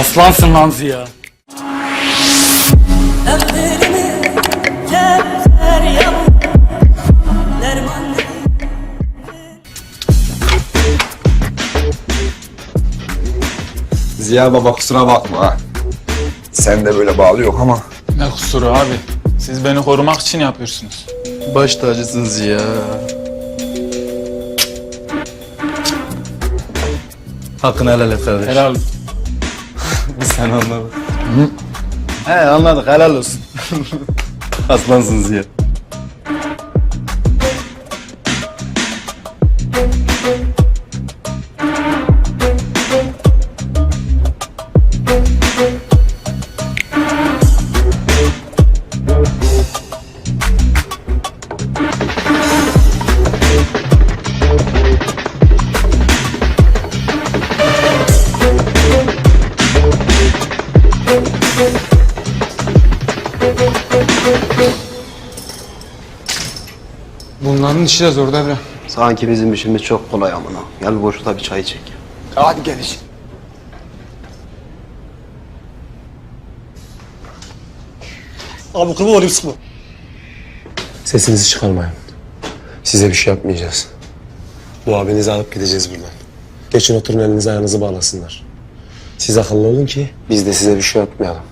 Aslansın lan Ziya. Ziya baba kusura bakma ha. Sen de böyle bağlı yok ama. Ne kusuru abi? Siz beni korumak için yapıyorsunuz. Baş tacısınız ya. Hakkını helal et kardeş. Helal. Sen anladık. He anladık helal olsun. Aslansınız ya. Bunların işi de zor devre. Sanki bizim işimiz çok kolay amına. Gel bir boşluğa bir çay çek. Hadi gel iş. Abi kurban olayım sıkma. Sesinizi çıkarmayın. Size bir şey yapmayacağız. Bu abinizi alıp gideceğiz buradan. Geçin oturun elinizi ayağınızı bağlasınlar. Siz akıllı olun ki biz de size bir şey yapmayalım.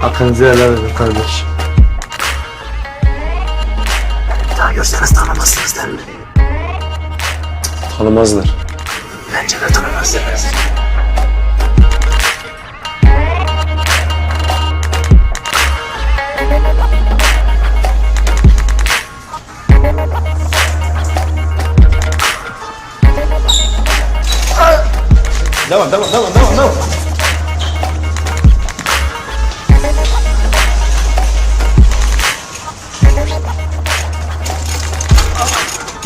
Hakkınızı helal edin kardeş. Daha görseniz tanımazsınız değil mi? Tanımazlar. Bence de tanımazsınız. Devam devam devam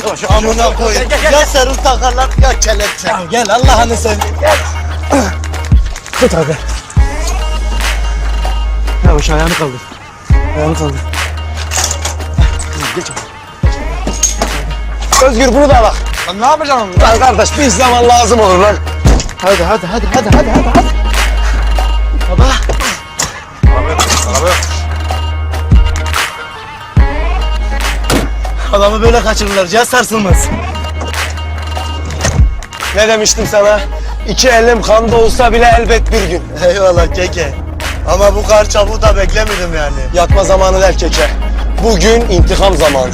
devam. Amına koyayım. Ya sarıl takarlar ya kelepçe. Ya gel Allah'ını sen. Tut abi. Yavaş ayağını kaldır. Ayağını kaldır. Geç Özgür bunu da bak. Lan ne yapacaksın onu? Lan kardeş bir zaman lazım olur lan. Hadi hadi hadi hadi hadi hadi hadi. Baba. Adamı böyle kaçırırlar. Ya sarsılmaz. Ne demiştim sana? İki elim kanda olsa bile elbet bir gün. Eyvallah keke. Ama bu kadar çabuk da beklemedim yani. Yatma zamanı der keke. Bugün intikam zamanı.